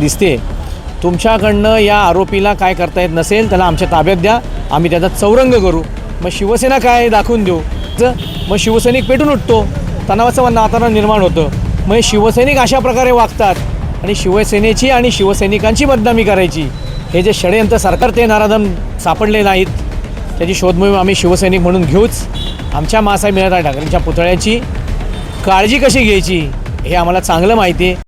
दिसते. तुमच्याकडनं या आरोपीला काय करता येत नसेल त्याला आमच्या ताब्यात द्या. आम्ही त्याचा चौरंग करू. मग शिवसेना काय दाखवून देऊ? मग शिवसैनिक पेटून उठतो. तणावाचं वातावरण निर्माण होतं. मग हे शिवसैनिक अशा प्रकारे वागतात. आणि शिवसेनेची आणि शिवसैनिकांची बदनामी करायची. हे जे षडयंत्र सरकार ते नाराधम सापडले नाहीत. त्याची शोधमोहीम आम्ही शिवसैनिक म्हणून घेऊच. आमच्या मासाहेब मिळत ठाकरेंच्या पुतळ्याची. काळजी कशी घ्यायची? हे आम्हाला चांगलं माहिती आहे.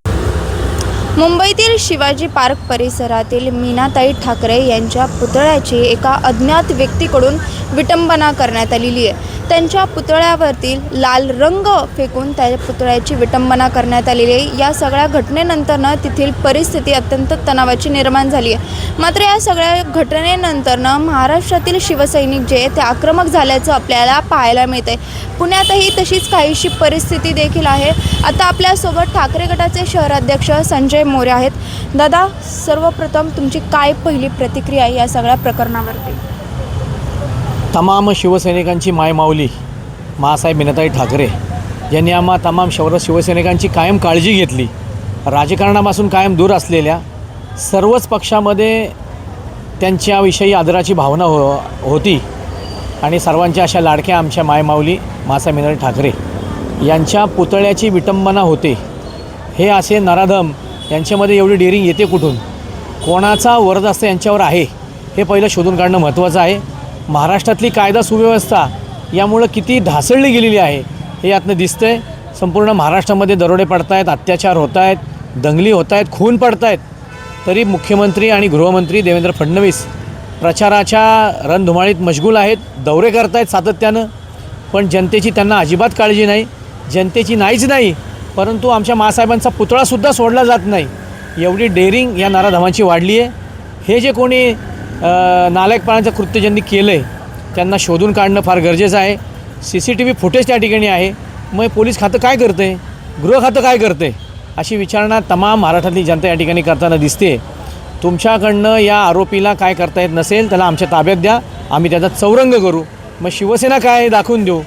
मुंबईतील शिवाजी पार्क परिसरातील मीनाताई ठाकरे यांच्या पुतळ्याची एका अज्ञात व्यक्तीकडून विटंबना करण्यात आलेली आहे. त्यांच्या पुतळ्यावरती लाल रंग फेकून त्या पुतळ्याची विटंबना करण्यात आलेली आहे. या सगळ्या घटनेनंतरनं तेथील परिस्थिती अत्यंत तणावाची निर्माण झाली आहे. मात्र या सगळ्या घटनेनंतरनं महाराष्ट्रातील शिवसैनिक जे आहे ते आक्रमक झाल्याचं आपल्याला पाहायला मिळते पुण्यातही तशीच काहीशी परिस्थिती देखील आहे. आता आपल्यासोबत ठाकरे गटाचे शहराध्यक्ष संजय मोरे आहेत. दादा सर्वप्रथम तुमची काय पहिली प्रतिक्रिया या सगळ्या प्रकरणावरती? तमाम शिवसैनिकांची मायमाऊली मासाहेब मिनताई ठाकरे यांनी आम्हा तमाम शौर शिवसैनिकांची कायम काळजी घेतली. राजकारणापासून कायम दूर असलेल्या सर्वच पक्षामध्ये त्यांच्याविषयी आदराची भावना हो होती आणि सर्वांच्या अशा लाडक्या आमच्या मायमाऊली मासा मिनताई ठाकरे यांच्या पुतळ्याची विटंबना होते. हे असे नराधम यांच्यामध्ये एवढी डेअरिंग येते कुठून? कोणाचा वरदस्त यांच्यावर आहे हे पहिलं शोधून काढणं महत्त्वाचं आहे. महाराष्ट्रातली कायदा सुव्यवस्था यामुळं किती ढासळली गेलेली आहे हे यातनं दिसतंय. संपूर्ण महाराष्ट्रामध्ये दरोडे पडत आहेत अत्याचार होत आहेत दंगली होत आहेत खून पडत आहेत तरी मुख्यमंत्री आणि गृहमंत्री देवेंद्र फडणवीस प्रचाराच्या रणधुमाळीत मशगूल आहेत दौरे करत आहेत सातत्यानं. पण जनतेची त्यांना अजिबात काळजी नाही जनतेची नाहीच नाही परंतु आमच्या मासाहेबांचा पुतळासुद्धा सोडला जात नाही. एवढी डेअरिंग या नाराधमांची वाढली आहे हे जे कोणी नालायकपणाचं कृत्य ज्यांनी केलं आहे त्यांना शोधून काढणं फार गरजेचं आहे. C C T V footage त्या ठिकाणी आहे. मग पोलीस खातं काय करतं आहे गृह खातं काय करतं आहे अशी विचारणा तमाम महाराष्ट्रातली जनता या ठिकाणी करताना दिसते तुमच्याकडनं या आरोपीला काय करता येत नसेल त्याला आमच्या ताब्यात द्या. आम्ही त्याचा चौरंग करू. मग शिवसेना काय दाखवून देऊ?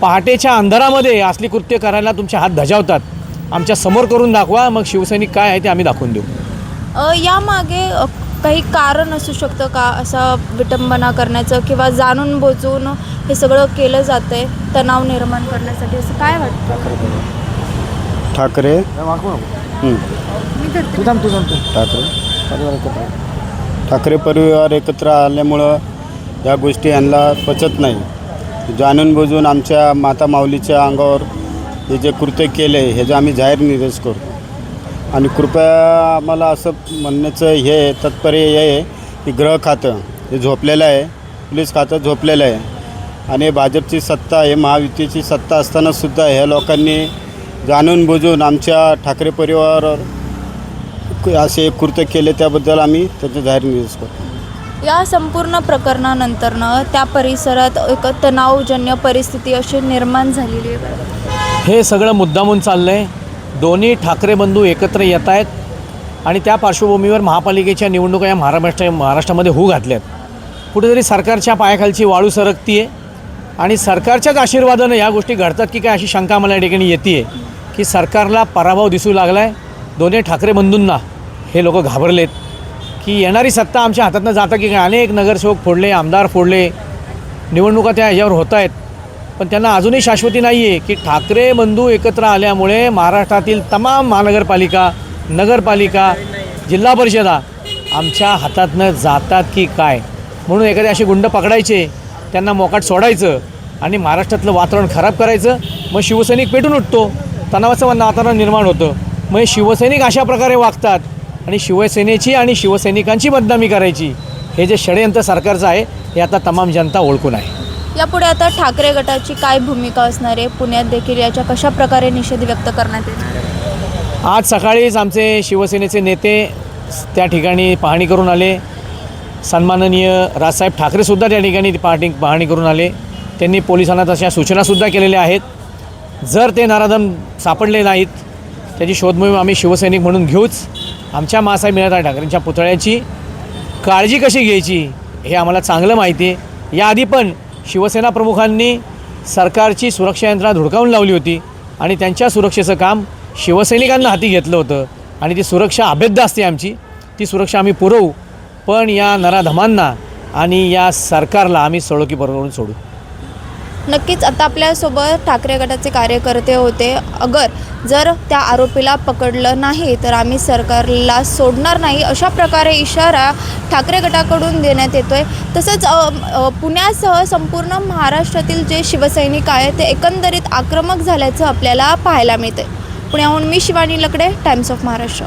पहाटेच्या अंधारामध्ये असली कृत्य करायला तुमचे हात धजावतात. आमच्यासमोर करून दाखवा मग शिवसैनिक काय आहे ते आम्ही दाखवून देऊ. यामागे काही कारण असू शकतं का असं विटंबना करण्याचं किंवा जाणून बोचून हे सगळं केलं जातं आहे तणाव निर्माण करण्यासाठी असं काय वाटतं? ठाकरे. हं, ठाकरे. ठाकरे परिवार एकत्र आल्यामुळं या गोष्टी यांना पचत नाही. जाणून बुजून आमच्या माता माऊलीच्या अंगावर हे जे कृत्य केले हे जे आम्ही जाहीर निवेश करतो. आणि कृपया आम्हाला असं म्हणण्याचं हे आहे, तात्पर्य हे आहे की गृह खातं हे झोपलेलं आहे पोलीस खातं झोपलेलं आहे. आणि भाजपची सत्ता हे महायुतीची सत्ता असतानासुद्धा ह्या लोकांनी जाणून बुजून आमच्या ठाकरे परिवारावर क- असे कृत्य केले त्याबद्दल आम्ही त्याचं जाहीर निवेश करतो. या संपूर्ण प्रकरणानंतरनं त्या परिसरात एक तणावजन्य परिस्थिती अशी निर्माण झालेली आहे. हे सगळं मुद्दामून चाललं आहे दोन्ही ठाकरे बंधू एकत्र येत आहेत आणि त्या पार्श्वभूमीवर महापालिकेच्या निवडणुका या महाराष्ट्र महाराष्ट्रामध्ये होऊ घातल्यात. कुठेतरी सरकारच्या पायाखालची वाळू सरकती आहे आणि सरकारच्याच आशीर्वादानं या गोष्टी घडतात की काय अशी शंका मला या ठिकाणी येते की सरकारला पराभव दिसू लागला आहे दोन्ही ठाकरे बंधूंना हे लोक घाबरलेत की येणारी सत्ता आमच्या हातातनं जातं की काय? अनेक नगरसेवक फोडले आमदार फोडले. निवडणुका त्या ह्याच्यावर होत आहेत पण त्यांना अजूनही शाश्वती नाही आहे की ठाकरे बंधू एकत्र आल्यामुळे महाराष्ट्रातील तमाम महानगरपालिका नगरपालिका जिल्हा परिषदा आमच्या हातातनं जातात की काय? म्हणून एखादे असे गुंड पकडायचे त्यांना मोकाट सोडायचं आणि महाराष्ट्रातलं वातावरण खराब करायचं मग शिवसैनिक पेटून उठतो. तणावाचं वातावरण निर्माण होतं. मग शिवसैनिक अशा प्रकारे वागतात आणि शिवसेनेची आणि शिवसैनिकांची बदनामी करायची. हे जे षडयंत्र सरकारचं आहे हे आता तमाम जनता ओळखून आहे. यापुढे आता ठाकरे गटाची काय भूमिका असणार आहे? पुण्यात देखील याच्या कशा प्रकारे निषेध व्यक्त करण्यात येणार आहे? आज सकाळीच आमचे शिवसेनेचे नेते त्या ठिकाणी पाहणी करून आले. सन्माननीय राजसाहेब ठाकरेसुद्धा त्या ठिकाणी पाहणी पाहणी करून आले. त्यांनी पोलिसांना तशा सूचनासुद्धा केलेल्या आहेत. जर ते नाराधम सापडले नाहीत त्याची शोधमोहीम आम्ही शिवसैनिक म्हणून घेऊच आमच्या मासाहेब मिळत ठाकरेंच्या पुतळ्याची काळजी कशी घ्यायची हे आम्हाला चांगलं माहिती आहे. याआधी पण शिवसेना प्रमुखांनी सरकारची सुरक्षा यंत्रणा धुडकावून लावली होती आणि त्यांच्या सुरक्षेचं काम शिवसैनिकांना हाती घेतलं होतं. आणि ती सुरक्षा अभेद्य असते आमची. ती सुरक्षा आम्ही पुरवू. पण या नराधमांना आणि या सरकारला आम्ही सळोकी बरोबरून सोडू. नक्कीच आता आपल्यासोबत ठाकरे गटाचे कार्यकर्ते होते. अगर जर त्या आरोपीला पकडलं नाही तर आम्ही सरकारला सोडणार नाही अशा प्रकारे इशारा ठाकरे गटाकडून देण्यात येतो आहे तसंच पुण्यासह संपूर्ण महाराष्ट्रातील जे शिवसैनिक आहेत ते एकंदरीत आक्रमक झाल्याचं आपल्याला पाहायला मिळतंय. पुण्याहून मी शिवानी लकडे टाइम्स ऑफ महाराष्ट्र